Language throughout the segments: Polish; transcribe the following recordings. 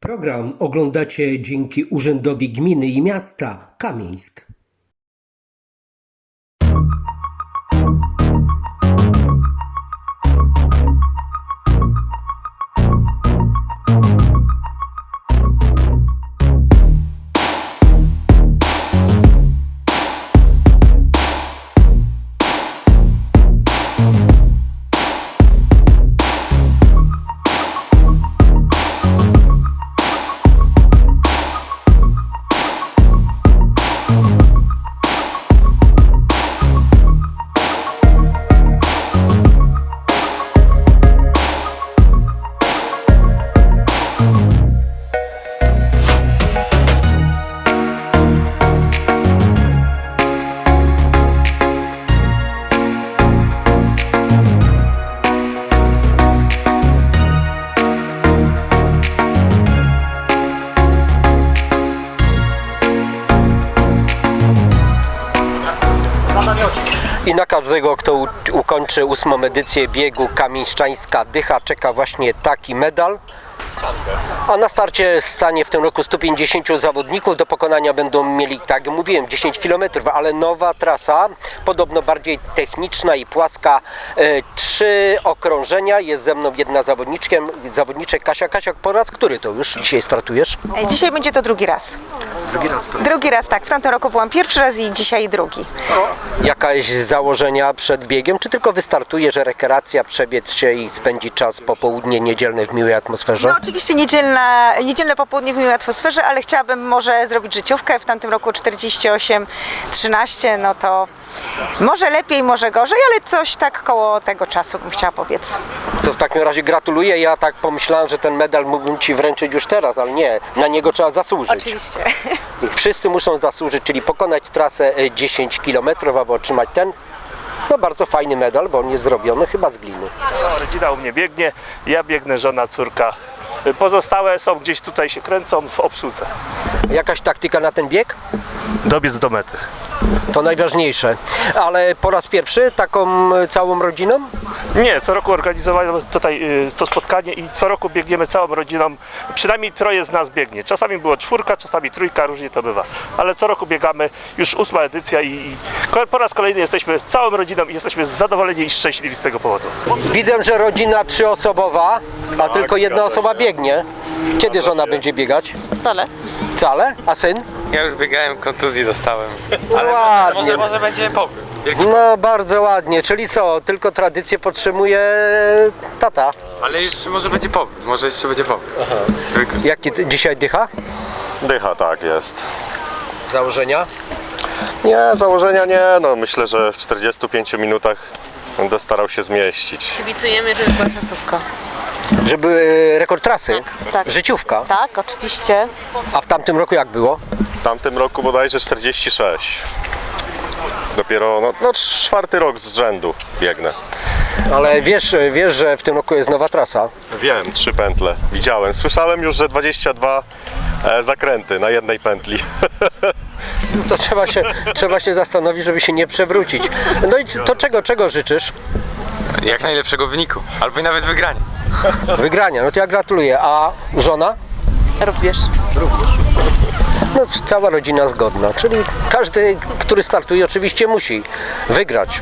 Program oglądacie dzięki Urzędowi Gminy i Miasta Kamieńsk. Każdego, kto ukończy ósmą edycję biegu Kamieńszczańska Dycha czeka właśnie taki medal. A na starcie stanie w tym roku 150 zawodników. Do pokonania będą mieli, tak jak mówiłem, 10 km, ale nowa trasa, podobno bardziej techniczna i płaska. E, trzy okrążenia. Jest ze mną jedna zawodniczkiem, zawodniczek Kasia. Kasia, po raz który to już dzisiaj startujesz? E, Dzisiaj będzie to drugi raz. Drugi raz. Drugi raz, tak. W tamtym roku byłam pierwszy raz i dzisiaj drugi. Jakieś założenia przed biegiem, czy tylko wystartujesz, rekreacja, przebiec się i spędzić czas popołudnie niedzielne w miłej atmosferze? No oczywiście niedzielna, niedzielne popołudnie w miłej atmosferze, ale chciałabym może zrobić życiówkę. W tamtym roku 48-13, no to może lepiej, może gorzej, ale coś tak koło tego czasu bym chciała pobiec. To w takim razie gratuluję. Ja tak pomyślałem, że ten medal mógłbym Ci wręczyć już teraz, ale nie, na niego trzeba zasłużyć. Oczywiście. Wszyscy muszą zasłużyć, czyli pokonać trasę e, 10 km, aby otrzymać ten no bardzo fajny medal, bo on jest zrobiony chyba z gliny. Rodzina u mnie biegnie, ja biegnę, żona, córka. Pozostałe są gdzieś tutaj się kręcą w obsłudze. Jakaś taktyka na ten bieg? Dobiec do mety. To najważniejsze. Ale po raz pierwszy taką e, całą rodziną? Nie, co roku organizowałem tutaj y, to spotkanie i co roku biegniemy całą rodziną. Przynajmniej troje z nas biegnie. Czasami było czwórka, czasami trójka, różnie to bywa. Ale co roku biegamy, już ósma edycja i, i po raz kolejny jesteśmy całą rodziną i jesteśmy zadowoleni i szczęśliwi z tego powodu. Widzę, że rodzina trzyosobowa, a tylko jedna zgadza osoba się. biegnie. Kiedy żona się. będzie biegać? Wcale. Wcale? A syn? Ja już biegałem, kontuzji dostałem. ładnie. Może, może będzie powrót. No bardzo ładnie, czyli co, tylko tradycję podtrzymuje tata. Ale jeszcze może będzie powrót, może jeszcze będzie powrót. Tylko- Jaki ty dzisiaj dycha? Dycha, tak jest. Założenia? Nie, założenia nie, no myślę, że w 45 minutach będę starał się zmieścić. Kibicujemy, żeby była czasówka. Żeby e, rekord trasy? Tak, tak. Życiówka. Tak, oczywiście. A w tamtym roku jak było? W tamtym roku bodajże 46. Dopiero, no, no czwarty rok z rzędu biegnę. Ale wiesz, wiesz, że w tym roku jest nowa trasa. Wiem, trzy pętle, widziałem. Słyszałem już, że 22 e, zakręty na jednej pętli. To trzeba się, trzeba się zastanowić, żeby się nie przewrócić. No i to czego, czego życzysz? Jak najlepszego wyniku, albo i nawet wygrania. Wygrania. No to ja gratuluję. A żona? Również. No cała rodzina zgodna. Czyli każdy, który startuje oczywiście musi wygrać.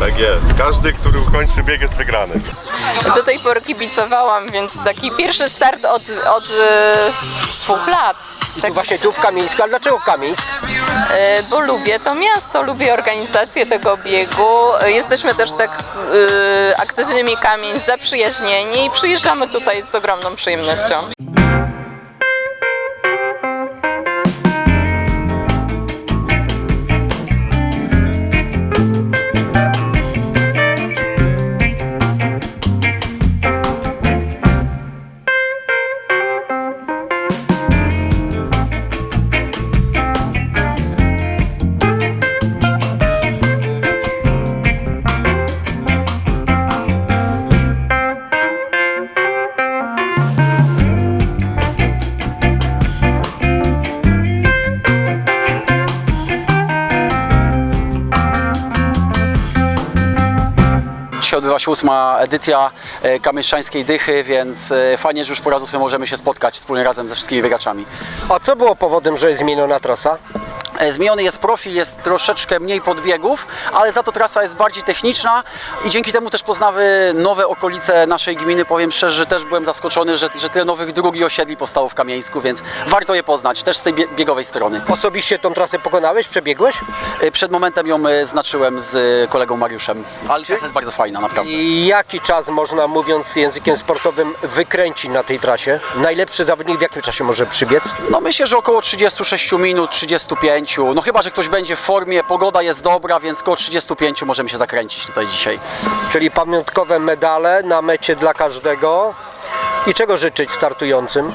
tak jest, każdy, który ukończy bieg jest wygrany. Do tej pory kibicowałam, więc taki pierwszy start od, od e, dwóch lat. I tu właśnie tu w Kamieńsku. A dlaczego Kamieńsk? E, bo lubię to miasto, lubię organizację tego biegu. Jesteśmy też tak z e, aktywnymi kamień zaprzyjaźnieni i przyjeżdżamy tutaj z ogromną przyjemnością. Ósma edycja e, Kamieńszczańskiej Dychy, więc e, fajnie, że już po raz możemy się spotkać wspólnie razem ze wszystkimi biegaczami. A co było powodem, że zmieniona trasa? E, Zmieniony jest profil, jest troszeczkę mniej podbiegów, ale za to trasa jest bardziej techniczna i dzięki temu też poznamy nowe okolice naszej gminy. Powiem szczerze, że też byłem zaskoczony, że, że tyle nowych dróg i osiedli powstało w Kamieńsku, więc warto je poznać, też z tej bie- biegowej strony. Osobiście tą trasę pokonałeś, przebiegłeś? E, Przed momentem ją e, znaczyłem z kolegą Mariuszem, ale trasa jest bardzo fajna, naprawdę. I jaki czas można, mówiąc językiem sportowym, wykręcić na tej trasie? Najlepszy zawodnik w jakim czasie może przybiec? No myślę, że około 36 minut, 35. No chyba, że ktoś będzie w formie, pogoda jest dobra, więc około 35 możemy się zakręcić tutaj dzisiaj. Czyli pamiątkowe medale na mecie dla każdego. I czego życzyć startującym?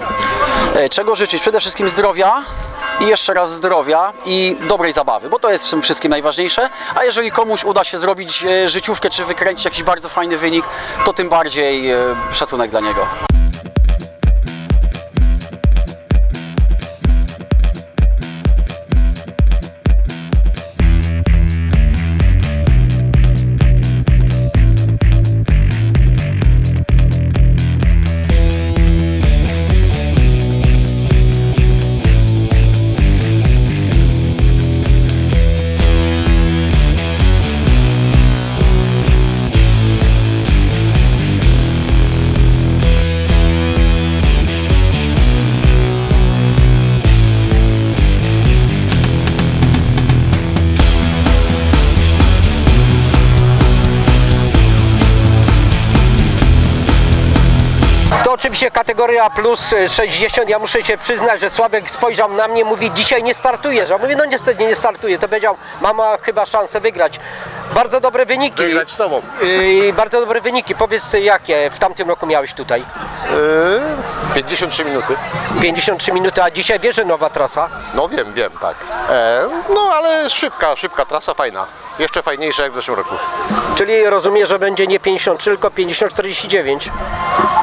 E, Czego życzyć? Przede wszystkim zdrowia i jeszcze raz zdrowia i dobrej zabawy, bo to jest w tym wszystkim najważniejsze. A jeżeli komuś uda się zrobić e, życiówkę czy wykręcić jakiś bardzo fajny wynik, to tym bardziej e, szacunek dla niego. Oczywiście kategoria plus 60. Ja muszę się przyznać, że Sławek spojrzał na mnie, mówi dzisiaj nie startujesz. A mówię, no niestety nie startuję. To powiedział, mama chyba szansę wygrać. Bardzo dobre wyniki. Wygrać z tobą. Yy, bardzo dobre wyniki. Powiedz jakie w tamtym roku miałeś tutaj? 53 minuty. 53 minuty, a dzisiaj wiesz, że nowa trasa. No wiem, wiem, tak. E, no ale szybka, szybka trasa, fajna. Jeszcze fajniejsza jak w zeszłym roku. Czyli rozumiem, że będzie nie 53, tylko 50-49.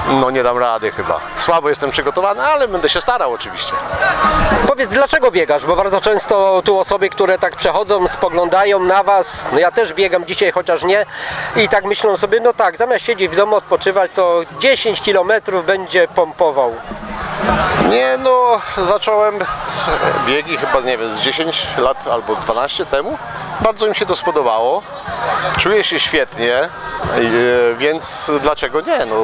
No nie dam rady chyba. Słabo jestem przygotowany, ale będę się starał oczywiście. Powiedz, dlaczego biegasz? Bo bardzo często tu osoby, które tak przechodzą, spoglądają na was. No ja też biegam dzisiaj, chociaż nie. I tak myślą sobie, no tak, zamiast siedzieć w domu, odpoczywać, to 10 km będzie pompował. Nie no, zacząłem biegi chyba nie wiem, z 10 lat albo 12 temu. Bardzo mi się to spodobało. Czuję się świetnie, e, więc dlaczego nie? No,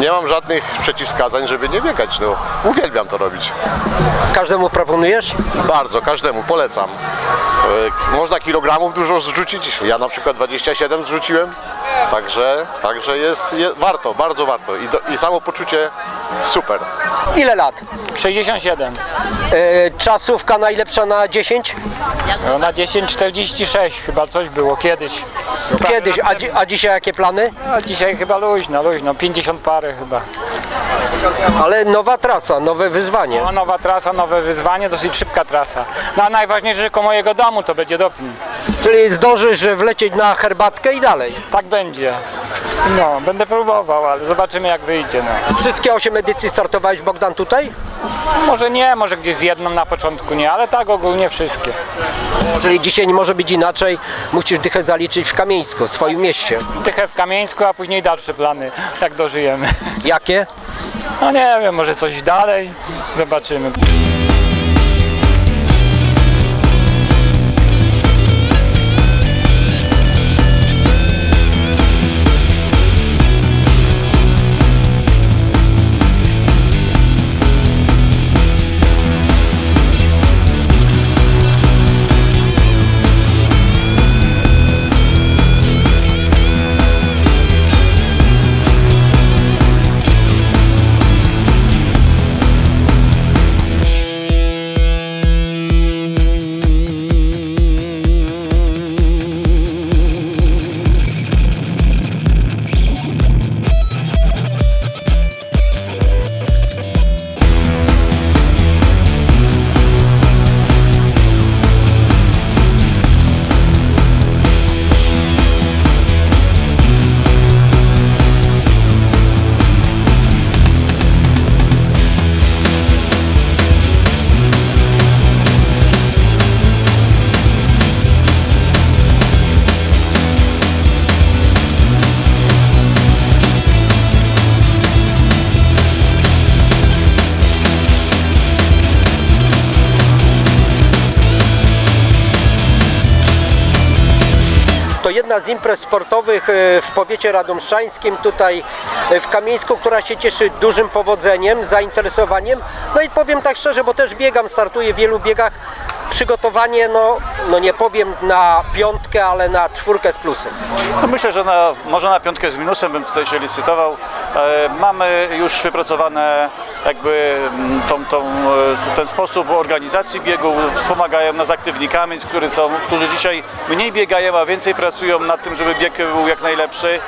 nie mam żadnych przeciwwskazań, żeby nie biegać. No, uwielbiam to robić. Każdemu proponujesz? Bardzo, każdemu polecam. E, Można kilogramów dużo zrzucić. Ja na przykład 27 zrzuciłem. Także, także jest, jest warto, bardzo warto. I, do, I samopoczucie super. Ile lat? 67. E, czasówka najlepsza na 10? No na 10,46 chyba coś było kiedyś. Kiedyś, a, dzi- a dzisiaj jakie plany? A dzisiaj chyba luźno, luźno, 50 parę chyba. Ale nowa trasa, nowe wyzwanie. No, nowa trasa, nowe wyzwanie, dosyć szybka trasa. No a najważniejsze, że koło mojego domu to będzie doping. Czyli zdążysz wlecieć na herbatkę i dalej. Tak będzie. No, będę próbował, ale zobaczymy jak wyjdzie. No. Wszystkie 8 edycji startowałeś Bogdan tutaj? Może nie, może gdzieś z jedną na początku nie, ale tak ogólnie wszystkie. Czyli dzisiaj nie może być inaczej, musisz dychę zaliczyć w Kamieńsku, w swoim mieście. Tychę w Kamieńsku, a później dalsze plany, jak dożyjemy. Jakie? No nie wiem, może coś dalej, zobaczymy. To jedna z imprez sportowych e, w powiecie radomszczańskim, tutaj e, w Kamieńsku, która się cieszy dużym powodzeniem, zainteresowaniem. No i powiem tak szczerze, bo też biegam, startuję w wielu biegach. Przygotowanie, no, no nie powiem na piątkę, ale na czwórkę z plusem. No myślę, że na, może na piątkę z minusem bym tutaj się licytował. E, mamy już wypracowane jakby mm, tą, tą, e, ten sposób organizacji biegu, wspomagają nas aktywnikami, z są, którzy dzisiaj mniej biegają, a więcej pracują nad tym, żeby bieg był jak najlepszy.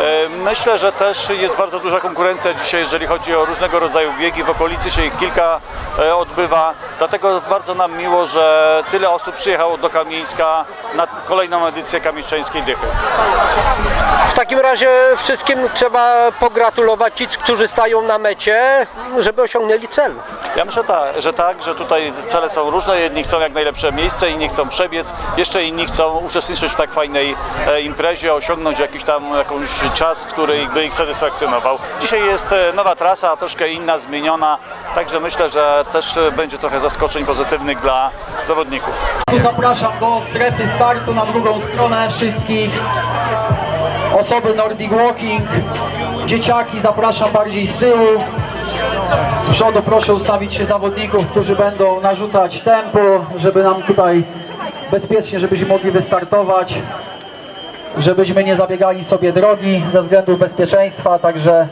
E, myślę, że też jest bardzo duża konkurencja dzisiaj, jeżeli chodzi o różnego rodzaju biegi. W okolicy się ich kilka e, odbywa, dlatego bardzo nam miło, że tyle osób przyjechało do Kamieńska na kolejną edycję Kamieńszczańskiej Dychy. W takim razie wszystkim trzeba pogratulować ci, którzy stają na mecie, żeby osiągnęli cel. Ja myślę że tak, że tutaj cele są różne. Jedni chcą jak najlepsze miejsce, inni chcą przebiec, jeszcze inni chcą uczestniczyć w tak fajnej e, imprezie, osiągnąć jakiś tam jakąś czas, który by ich satysfakcjonował. Dzisiaj jest e, nowa trasa, troszkę inna, zmieniona, także myślę, że też e, będzie trochę zaskoczeń pozytywnych dla zawodników. Zapraszam do strefy startu na drugą stronę wszystkich. Osoby Nordic Walking, dzieciaki zapraszam bardziej z tyłu. Z przodu proszę ustawić się zawodników, którzy będą narzucać tempo, żeby nam tutaj bezpiecznie, żebyśmy mogli wystartować, żebyśmy nie zabiegali sobie drogi ze względów bezpieczeństwa, także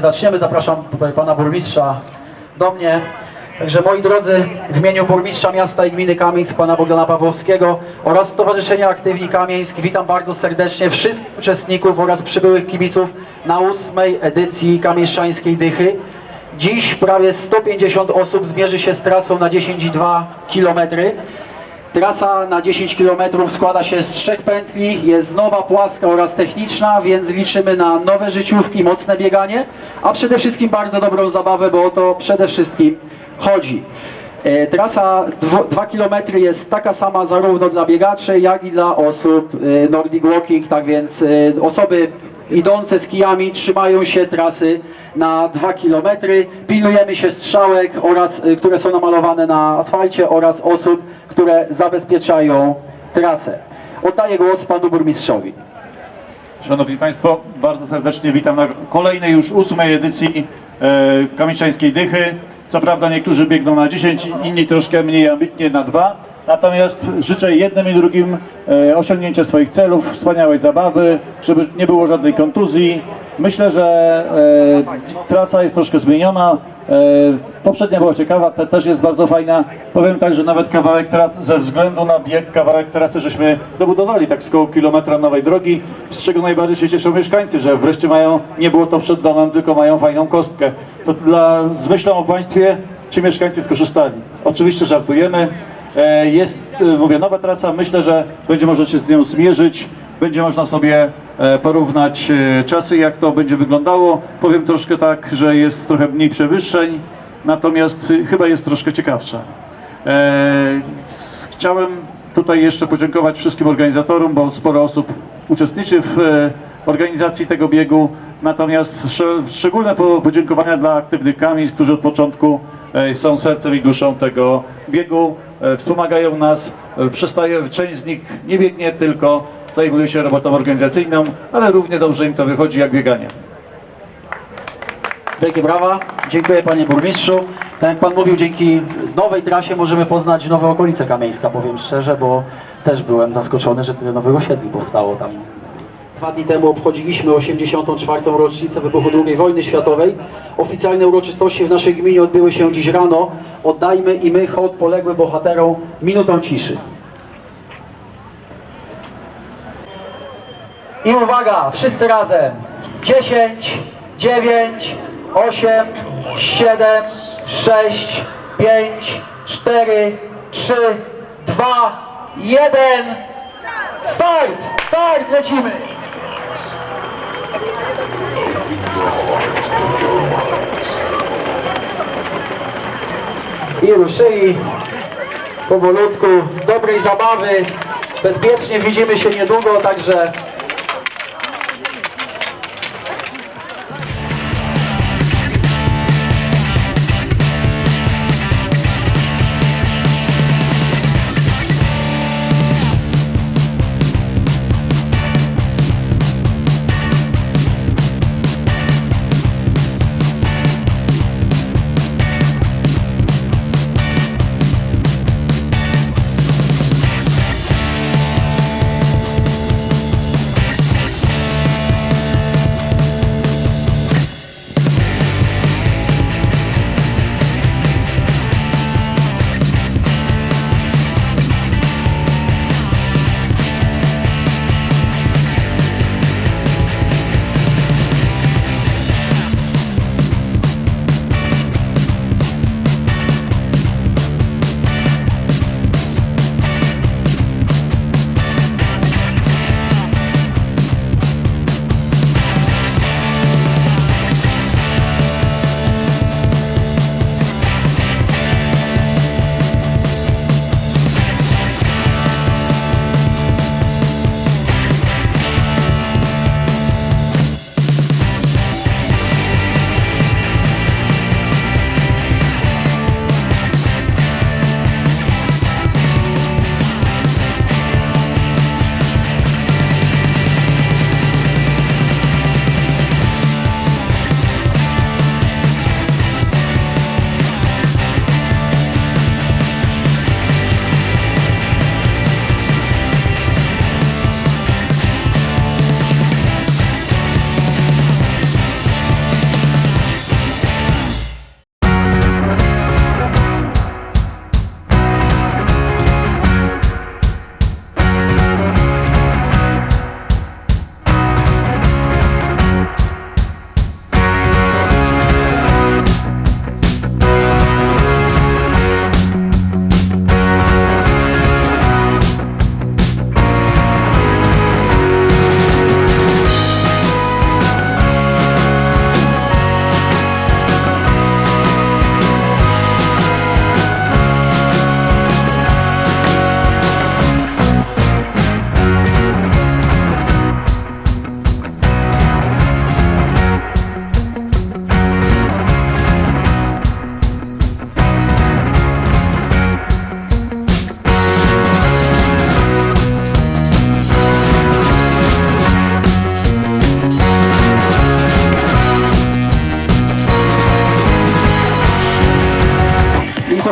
zaczniemy. Zapraszam tutaj pana burmistrza do mnie. Także moi drodzy, w imieniu burmistrza miasta i gminy Kamieńsk, pana Bogdana Pawłowskiego oraz Stowarzyszenia Aktywni Kamieńsk witam bardzo serdecznie wszystkich uczestników oraz przybyłych kibiców na ósmej edycji Kamieńszczańskiej Dychy. Dziś prawie 150 osób zmierzy się z trasą na 10,2 kilometry. Trasa na 10 km składa się z trzech pętli, jest nowa, płaska oraz techniczna, więc liczymy na nowe życiówki, mocne bieganie, a przede wszystkim bardzo dobrą zabawę, bo o to przede wszystkim chodzi. E, Trasa 2 km jest taka sama zarówno dla biegaczy, jak i dla osób e, Nordic Walking, tak więc e, osoby idące z kijami trzymają się trasy na 2 km. Pilnujemy się strzałek, oraz, y, które są namalowane na asfalcie oraz osób, które zabezpieczają trasę. Oddaję głos panu burmistrzowi. Szanowni Państwo, bardzo serdecznie witam na kolejnej już ósmej edycji e, Kamieńczańskiej Dychy. Co prawda niektórzy biegną na 10, inni troszkę mniej ambitnie na 2. Natomiast życzę jednym i drugim e, osiągnięcia swoich celów, wspaniałej zabawy, żeby nie było żadnej kontuzji. Myślę, że e, trasa jest troszkę zmieniona. E, poprzednia była ciekawa, ta też jest bardzo fajna. Powiem tak, że nawet kawałek trasy, ze względu na bieg, kawałek trasy żeśmy dobudowali tak z koło kilometra nowej drogi, z czego najbardziej się cieszą mieszkańcy, że wreszcie mają, nie było to przed domem, tylko mają fajną kostkę. To dla, z myślą o państwie ci mieszkańcy skorzystali. Oczywiście żartujemy. E, Jest, e, mówię, nowa trasa, myślę, że będzie można się z nią zmierzyć, będzie można sobie e, porównać czasy, jak to będzie wyglądało. Powiem troszkę tak, że jest trochę mniej przewyższeń, natomiast chyba jest troszkę ciekawsza. Chciałem tutaj jeszcze podziękować wszystkim organizatorom, bo sporo osób uczestniczy w organizacji tego biegu. Natomiast szczególne po- podziękowania dla aktywnych Kamień, którzy od początku są sercem i duszą tego biegu. E, Wspomagają nas, e, przestaje, część z nich nie biegnie, tylko zajmuje się robotą organizacyjną, ale równie dobrze im to wychodzi jak bieganie. Wielkie brawa. Dziękuję panie burmistrzu. Tak jak pan mówił, dzięki nowej trasie możemy poznać nowe okolice Kamieńska, powiem szczerze, bo też byłem zaskoczony, że tyle nowych osiedli powstało tam. Dwa dni temu obchodziliśmy 84. rocznicę wybuchu II wojny światowej. Oficjalne uroczystości w naszej gminie odbyły się dziś rano. Oddajmy i my hołd poległym bohaterom minutą ciszy. I uwaga, wszyscy razem. 10, 9, 8, 7, 6, 5, 4, 3, 2, 1. Start! Start! Lecimy! I ruszyli powolutku, dobrej zabawy, bezpiecznie widzimy się niedługo, także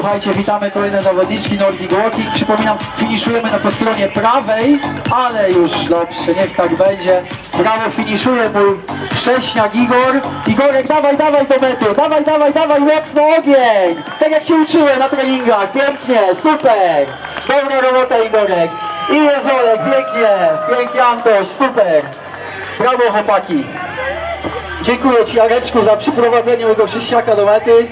słuchajcie, witamy kolejne zawodniczki Nordic Walking. Przypominam, finiszujemy na po stronie prawej, ale już dobrze, niech tak będzie. Brawo finiszuje mój chrześniak Igor. Igorek, dawaj, dawaj do mety, dawaj, dawaj, dawaj, mocno ogień! Tak jak się uczyłem na treningach, pięknie, super! Dobra robota Igorek. I jest Olek, pięknie, pięknie Antoś, super! Brawo chłopaki! Dziękuję Ci Jareczku za przyprowadzenie mojego chrześniaka do mety.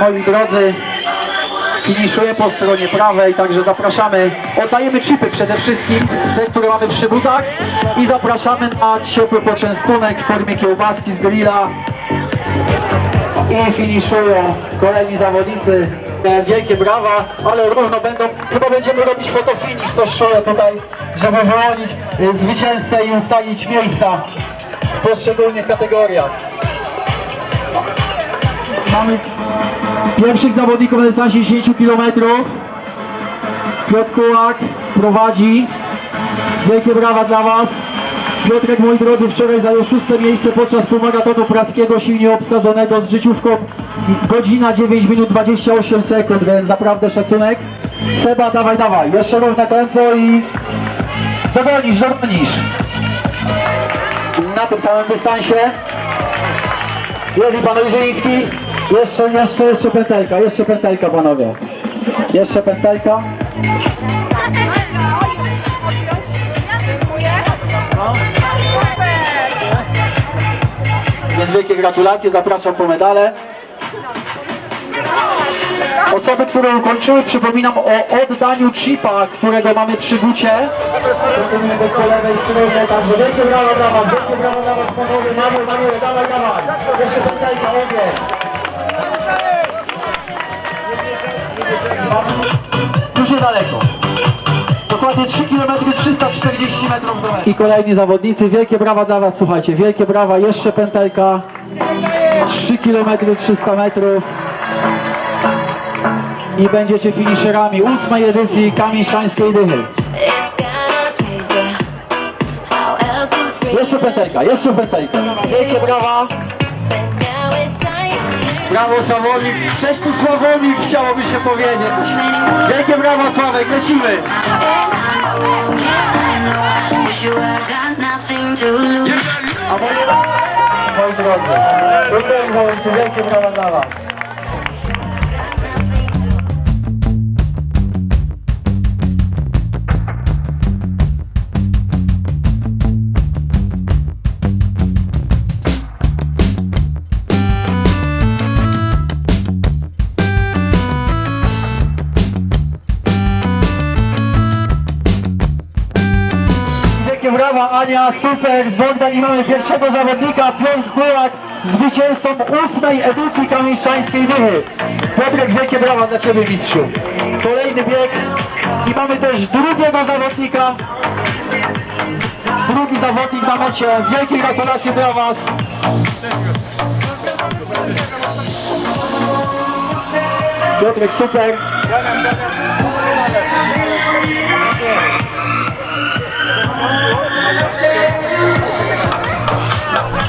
Moi drodzy, finiszuje po stronie prawej, także zapraszamy. Oddajemy chipy przede wszystkim, te, które mamy przy butach i zapraszamy na ciepły poczęstunek w formie kiełbaski z grilla. I finiszują kolejni zawodnicy. Wielkie brawa, ale równo będą, chyba będziemy robić fotofinish, coś czuję tutaj, żeby wyłonić e, zwycięzcę i ustalić miejsca w poszczególnych kategoriach. Mamy pierwszych zawodników na dystansie 10 km. Piotr Kułak prowadzi. Wielkie brawa dla Was. Piotrek, moi drodzy, wczoraj zajął szóste miejsce podczas półmaratonu praskiego silnie obsadzonego z życiówką godzina 9 minut 28 sekund, więc naprawdę szacunek. Seba, dawaj, dawaj, jeszcze równe tempo i dogonisz, dogonisz. Na tym samym dystansie i pan Ojrzyński. Jeszcze, jeszcze, jeszcze pętelka, jeszcze pętelka panowie. Jeszcze pętelka. Więc wielkie gratulacje, zapraszam po medale. Osoby, które ukończyły, przypominam o oddaniu chipa, którego mamy przy bucie. Po lewej stronie, także wielkie brawo dla was, wielkie brawo dla was panowie, mamy, mamy, dawaj, dawaj. Jeszcze pętelka, ogień. Niedaleko. Dokładnie 3 km 340 metrów do metru. I kolejni zawodnicy, wielkie brawa dla was, słuchajcie, wielkie brawa, jeszcze pętelka. 3 km 300 metrów. I będziecie finiszerami ósmej edycji Kamień-Szańskiej Dychy. Jeszcze pętelka, jeszcze pętelka. Wielkie brawa. Brawo Sławomir, cześć tu Sławomir chciałoby się powiedzieć. Wielkie brawa Sławek, lecimy. A moi, drodzy, wielkie brawa dla was. Super, Bogdan i mamy pierwszego zawodnika, Piotr Kulak, zwycięzcą ósmej edycji Kamieszczańskiej Dychy. Piotrek, wielkie brawa dla Ciebie mistrzu. Kolejny bieg i mamy też drugiego zawodnika. Drugi zawodnik na mecie, wielkie gratulacje dla Was. Piotrek, super.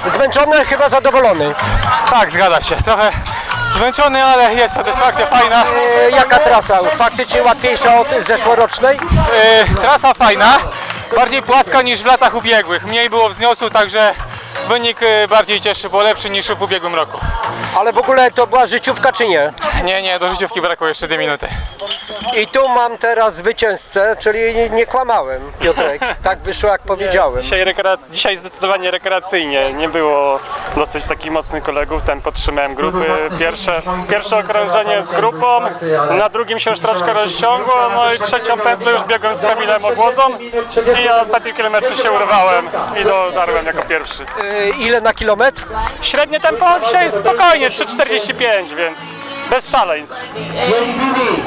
Zmęczony, chyba zadowolony. Tak, zgadza się. Trochę zmęczony, ale jest satysfakcja fajna. E, jaka trasa? Faktycznie łatwiejsza od zeszłorocznej? E, trasa fajna, bardziej płaska niż w latach ubiegłych. Mniej było wzniosu, także wynik e, bardziej cieszy, bo lepszy niż w ubiegłym roku. Ale w ogóle to była życiówka czy nie? Nie, nie, do życiówki brakło jeszcze dwie minuty. I tu mam teraz zwycięzcę, czyli nie kłamałem, Piotrek. Tak wyszło jak powiedziałem. Dzisiaj, dzisiaj zdecydowanie rekreacyjnie. Nie było dosyć takich mocnych kolegów. Ten podtrzymałem grupy. Pierwsze, pierwsze okrążenie z grupą, na drugim się już troszkę rozciągło, no i trzecią pętlę już biegłem z Kamilem Obłozą i na ostatnim kilometrze się urwałem i dotarłem jako pierwszy. E, ile na kilometr? Średnie tempo dzisiaj jest spokojnie, 3,45, więc bez szaleństw. Jest Zivi.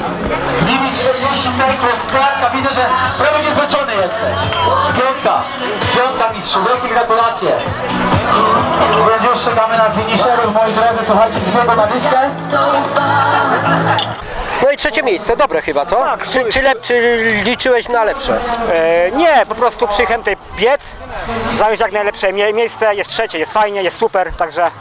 Zivi 40 metrów, klatka. Widzę, że prawie niezmęczony jesteś. Piątka. Piątka mistrzu. Wielkie gratulacje. Więc już czekamy na finisherów, moi drodzy. Słuchajcie, z biegu na dyszkę. No i trzecie miejsce, dobre chyba, co? Tak, czy, czy, lep, czy liczyłeś na lepsze? E, nie, po prostu przyjechałem tutaj biec, zająć jak najlepsze mie- miejsce, jest trzecie, jest fajnie, jest super, także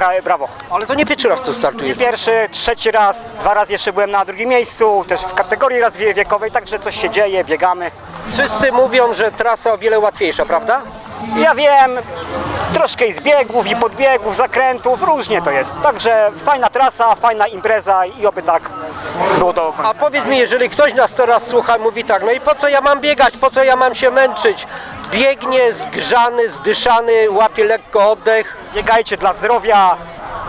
bra brawo. Ale to nie pierwszy raz tu startujesz. Pierwszy, trzeci raz, dwa razy jeszcze byłem na drugim miejscu, też w kategorii raz wie- wiekowej, także coś się dzieje, biegamy. Wszyscy mówią, że trasa o wiele łatwiejsza, prawda? Ja wiem, troszkę i zbiegów, i podbiegów, zakrętów, różnie to jest. Także fajna trasa, fajna impreza i oby tak było do końca. A powiedz mi, jeżeli ktoś nas teraz słucha i mówi tak, no i po co ja mam biegać, po co ja mam się męczyć? Biegnie zgrzany, zdyszany, łapie lekko oddech. biegajcie dla zdrowia.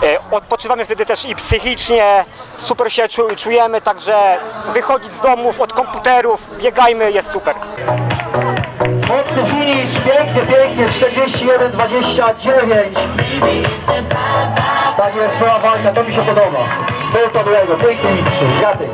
e, Odpoczywamy wtedy też i psychicznie, super się czu- czujemy, także wychodzić z domów, od komputerów, biegajmy, jest super. Pięknie, pięknie. 41-29. Tak jest, była walka. To mi się podoba. Był to byłego. Piękny mistrzu. Graty.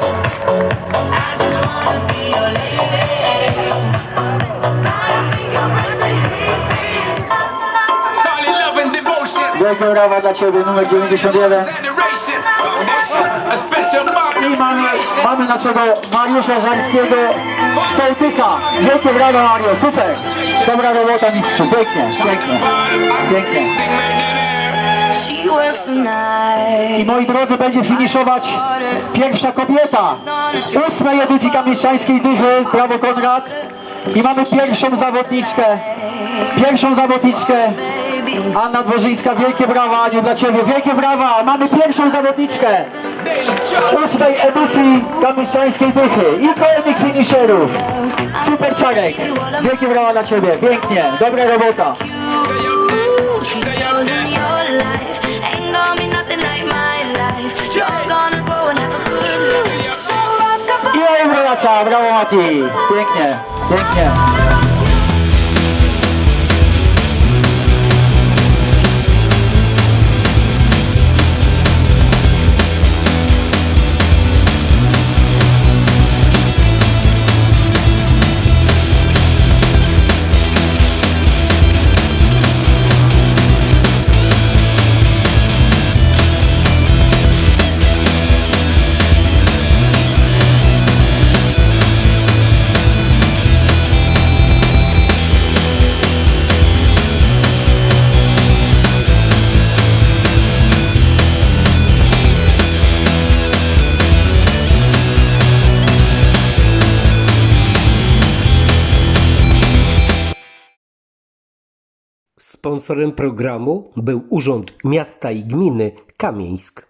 Wielkie brawa dla Ciebie, numer 91. I mamy, mamy naszego Mariusza Żarskiego Sołtysa. Wielkie brawa Mario, super. Dobra robota mistrzu, pięknie, pięknie, pięknie. I moi drodzy, będzie finiszować pierwsza kobieta ósmej edycji Kamieszczańskiej Dychy. Brawo Konrad. I mamy pierwszą zawodniczkę. Pierwszą zawodniczkę. Anna Dworzyńska, wielkie brawa Aniu dla Ciebie, wielkie brawa! Mamy pierwszą zawodniczkę ósmej edycji Kamieszczańskiej Dychy i kolejnych finisherów. Super Czarek, wielkie brawa dla Ciebie, pięknie, dobra robota. I moje bracia, brawo Mati, pięknie, pięknie. Sponsorem programu był Urząd Miasta i Gminy Kamieńsk.